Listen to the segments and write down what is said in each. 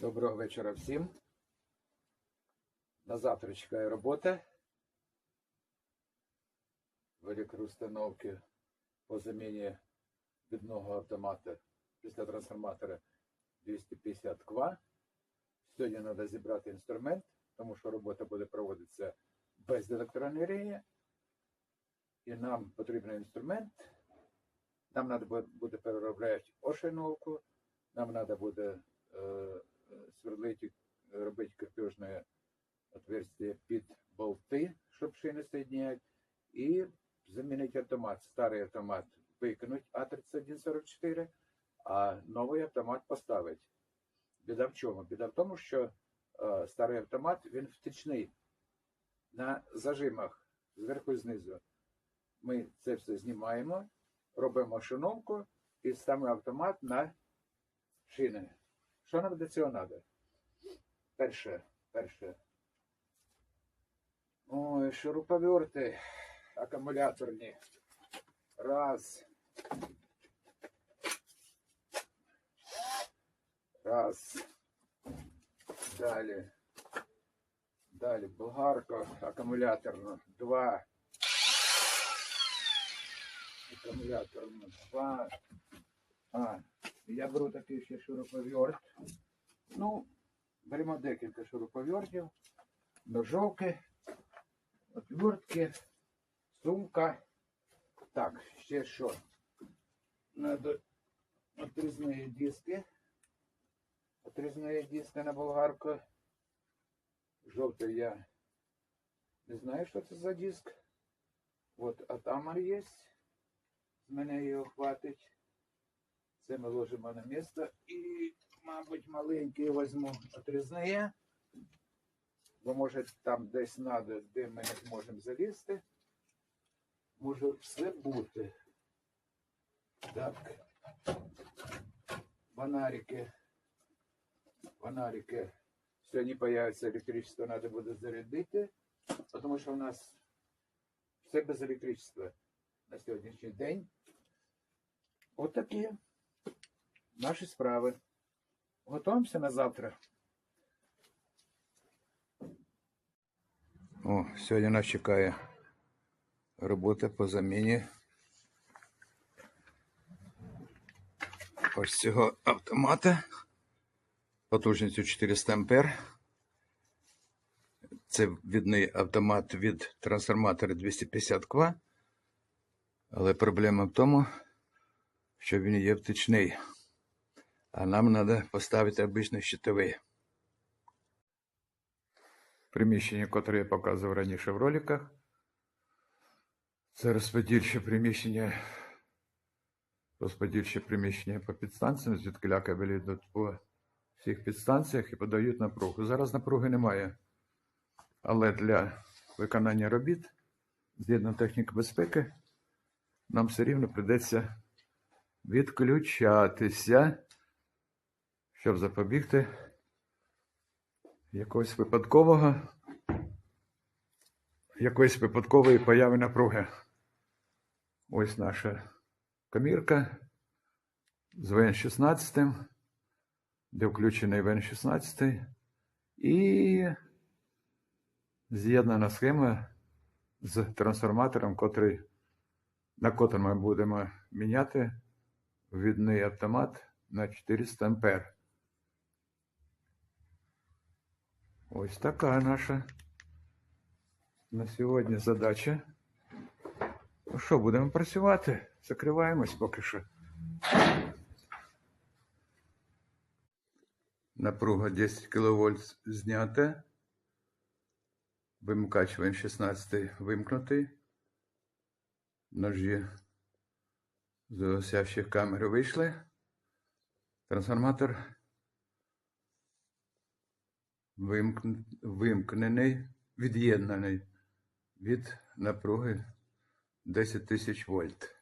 Доброго вечора всім. На завтра чекає робота. В електроустановки по заміні відного автомата після трансформатора 250 кВт. Сьогодні треба зібрати інструмент, тому що робота буде проводитися без електроенергії. І нам потрібен інструмент. Нам треба буде переробляти ошейновку, нам треба буде е, сверлить, робити крепежне отверстие під болти, щоб шини соединять, і замінити автомат. Старий автомат викинуть А3144, а новий автомат поставити. Біда в чому? Біда в тому, що е, старий автомат він втічний на зажимах зверху і знизу. Ми це все знімаємо, робимо шиновку і ставимо автомат на шини. Що нам для цього треба? Перше, перше. Ой, шуруповерти акумуляторні. Раз. Раз. Далі. Далі болгарка акумуляторна. Два. Акумуляторна. Два. А, я беру такий ще шуруповерт. Ну, беремо декілька шуруповертів, ножовки, отвертки, сумка. Так, ще що? Надо отрізні диски. Отрізні диски на болгарку. Жовтий я не знаю, що це за диск. От атамар є. З мене його хватить. Це ми ложимо на місце і, мабуть, маленький візьму отрізне, бо може там десь треба, де ми не зможемо залізти. Може все бути. Так. Фонарики. Фонарики. Сьогодні появиться електричество, треба буде зарядити, тому що у нас все без електричества на сьогоднішній день. От такі наші справи. Готуємося на завтра. О, сьогодні нас чекає робота по заміні ось цього автомата потужністю 400 ампер. Це відний автомат від трансформатора 250 кВт. Але проблема в тому, що він є втичний. А нам треба поставити обичний щитовий. Приміщення, яке я показував раніше в роликах. Це розподільче приміщення. Розподільче приміщення по підстанціям, звідки кабелі йдуть по всіх підстанціях і подають напругу. Зараз напруги немає. Але для виконання робіт згідно техніки безпеки нам все рівно прийдеться відключатися, щоб запобігти якогось випадкового, якоїсь випадкової появи напруги. Ось наша комірка з ВН-16, де включений ВН-16 і з'єднана схема з трансформатором, котрий, на котрому ми будемо міняти відний автомат на 400 ампер. Ось така наша на сьогодні задача. Ну що, будемо працювати? Закриваємось поки що. Напруга 10 кВт знята. Вимикач Вн16 вимкнутий. Ножі з осящих камер вийшли. Трансформатор вимкнений, від'єднаний від напруги 10 тисяч вольт.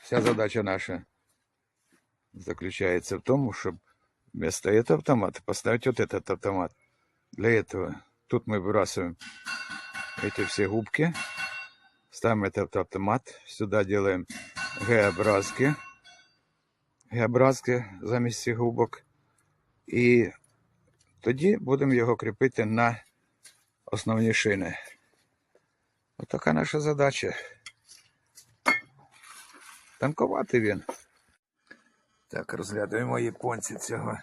Вся задача наша заключается в том, чтобы вместо этого автомата поставить вот этот автомат. Для этого тут мы выбрасываем эти все губки, ставим этот автомат, сюда делаем Г-образки, геобразки замість цих губок. І тоді будемо його кріпити на основні шини. Отака наша задача. Танкувати він. Так, розглядуємо японці цього.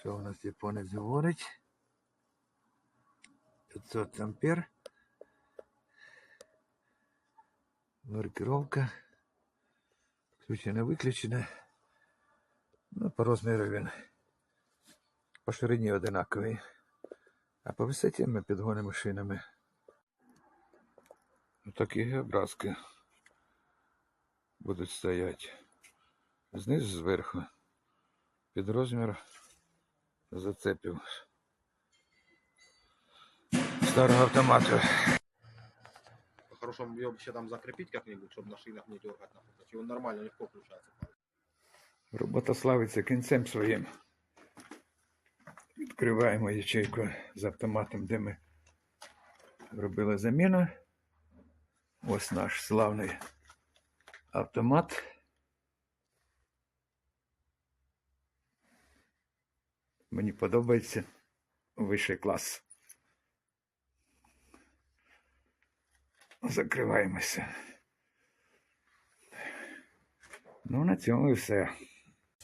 Що у нас японець говорить? 500 ампер. Маркировка. Включена, виключена. Ну, по розміру він. По ширині одинаковий. А по висоті ми підгонимо шинами. Такі геобразки будуть стояти. Знизу зверху. Під розмір зацепів. Старого автомату. По-хорошему ее вообще там закрепить как-нибудь, чтобы на шинах не дергать. Он нормально легко включается. Робота славиться кінцем своїм. Відкриваємо ячейку з автоматом, де ми робили заміну. Ось наш славний автомат. Мені подобається вищий клас. Закриваємося. Ну, на цьому і все.